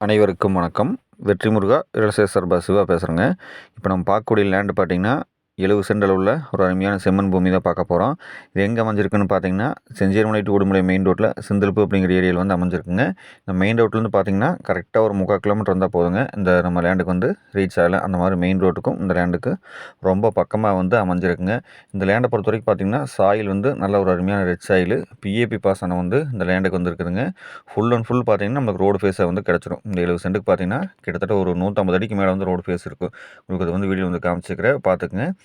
அனைவருக்கும் வணக்கம். வெற்றி முருகா ரியல் சர்பா சிவா பேசுகிறேங்க இப்போ நம்ம பார்க்கக்கூடிய லேண்டு பார்த்தீங்கன்னா எழுபது சென்டில் உள்ள ஒரு அருமையான செம்மண் பூமி தான் பார்க்க போகிறோம் இது எங்கே அமைஞ்சிருக்குன்னு பார்த்தீங்கன்னா செஞ்சேர்மலை டு உடுமலை மெயின் ரோட்டில் சிந்தல்பு அப்படிங்கிற ஏரியாவில் வந்து அமைஞ்சிருக்குங்க. இந்த மெயின் ரோட்லேருந்து பார்த்தீங்கன்னா கரெக்டாக ஒரு முக்கால் கிலோமீட்டர் வந்தால் போதுங்க. இந்த நம்ம லேண்டுக்கு வந்து ரீச் ஆகலை. அந்த மாதிரி மெயின் ரோட்டுக்கும் இந்த லேண்டுக்கு ரொம்ப பக்கமாக வந்து அமைஞ்சிருக்குங்க. இந்த லேண்டை பொறுத்த வரைக்கும் பார்த்தீங்கன்னா சாயில் வந்து நல்ல ஒரு அருமையான ரெட் சாயில் பிஏபி பாசனம் வந்து இந்த லேண்டுக்கு வந்து இருக்குதுங்க ஃபுல் அண்ட் ஃபுல் பார்த்தீங்கன்னா நமக்கு ரோடு ஃபேஸாக வந்து கிடச்சிரும். இந்த எழுபது சென்ட்டுக்கு பார்த்தீங்கன்னா கிட்டத்தட்ட ஒரு நூற்றம்பது அடிக்கு மேலே வந்து ரோடு ஃபேஸ் இருக்கும் உங்களுக்கு அது வந்து வீடியோ வந்து காமிச்சிக்கிறேன். பார்த்துக்குங்க.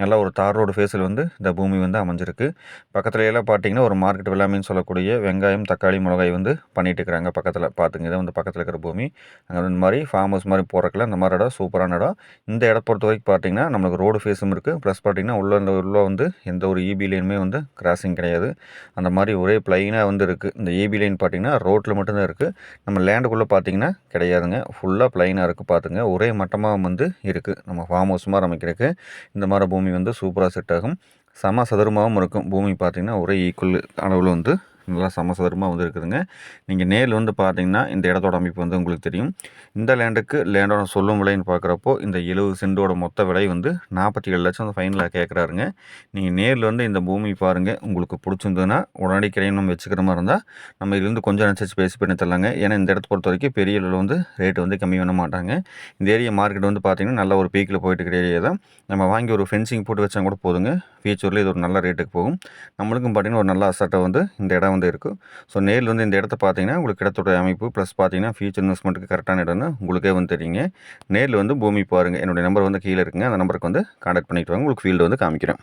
நல்லா ஒரு தார் ரோடு ஃபேஸில் வந்து இந்த பூமி வந்து அமைஞ்சிருக்கு. பக்கத்துல எல்லாம் பார்த்தீங்கன்னா ஒரு மார்க்கெட் விளாமின்னு சொல்லக்கூடிய வெங்காயம் தக்காளி மிளகாய் வந்து பண்ணிகிட்டு இருக்கிறாங்க. பக்கத்தில் பார்த்துங்க இதை வந்து பக்கத்தில் இருக்கிற பூமி. அங்கே இந்த மாதிரி ஃபார்ம் ஹவுஸ் மாதிரி போகிறக்கில் இந்த மாதிரி இடம் சூப்பரான இடம். இந்த இடம் பொறுத்த வரைக்கும் பார்த்தீங்கன்னா நம்மளுக்கு ரோடு ஃபேஸும் இருக்குது ப்ளஸ் பார்த்தீங்கன்னா உள்ள இந்த உள்ள வந்து எந்த ஒரு இபி லைனுமே வந்து கிராசிங் கிடையாது. அந்த மாதிரி ஒரே ப்ளைனாக வந்து இருக்குது இந்த இபி லைன் பார்த்தீங்கன்னா ரோட்டில் மட்டும்தான் இருக்குது நம்ம லேண்டுக்குள்ளே பார்த்தீங்கன்னா கிடையாதுங்க. ஃபுல்லாக ப்ளைனாக இருக்குது பார்த்துங்க. ஒரே மட்டமாக வந்து இருக்குது நம்ம ஃபார்ம் ஹவுஸ் மாதிரி அமைக்கிறதுக்கு. இந்த மாதிரி பூமி வந்து சூப்பராக செட் ஆகும். சம சதுரமாகவும் இருக்கும். பூமி பார்த்திங்கன்னா ஒரே ஈக்குவல் அளவில் வந்து நல்லா சமசதுரமாக வந்து இருக்குதுங்க. நீங்கள் நேரில் வந்து பார்த்தீங்கன்னா இந்த இடத்தோட அமைப்பு வந்து உங்களுக்கு தெரியும். இந்த லேண்டுக்கு லேண்டோட சொல்லும் விலைன்னு பார்க்குறப்போ இந்த எழுபது சென்டோட மொத்த விலை வந்து நாற்பத்தி ஏழு லட்சம் ஃபைனலாக கேட்குறாருங்க நீங்கள் நேரில் வந்து இந்த பூமி பாருங்கள் உங்களுக்கு பிடிச்சிருந்ததுன்னா உடனடி கிரையம் நம்ம வச்சுக்கிற மாதிரி இருந்தால் நம்ம இதுலேருந்து கொஞ்சம் அனுசரித்து பேசி பண்ணி தரலாங்க. ஏன்னா இந்த இடத்த பொறுத்த வரைக்கும் பெரிய அளவில் வந்து ரேட்டு வந்து கம்மி பண்ண மாட்டாங்க. இந்த ஏரியா மார்க்கெட் வந்து பார்த்திங்கன்னா நல்ல ஒரு பீக்கில் போயிட்டு இருக்கிற ஏரியா தான். நம்ம வாங்கி ஒரு ஃபென்சிங் போட்டு வச்சா கூட போதுங்க. ஃபியூச்சரில் இது ஒரு நல்ல ரேட்டுக்கு போகும். நம்மளுக்கும் பார்த்திங்கன்னா ஒரு நல்ல அசட்டை வந்து இந்த இடம் வந்து இருக்கும் ஸோ நேரில் வந்து இந்த இடத்த பார்த்தீங்கன்னா உங்களுக்கு இடத்தோட அமைப்பு ப்ளஸ் பார்த்தீங்கன்னா ஃபியூச்சர் இன்வெஸ்ட்மெண்ட்டுக்கு கரெக்டான இடம்னு உங்களுக்கே வந்து தெரியுங்க. நேரில் வந்து பூமி பாருங்கள் என்னுடைய நம்பர் வந்து கீழே இருக்குங்க. அந்த நம்பருக்கு வந்து காண்டாக்ட் பண்ணிட்டு வாங்க. உங்களுக்கு ஃபீல்டு வந்து காமிக்கிறேன்.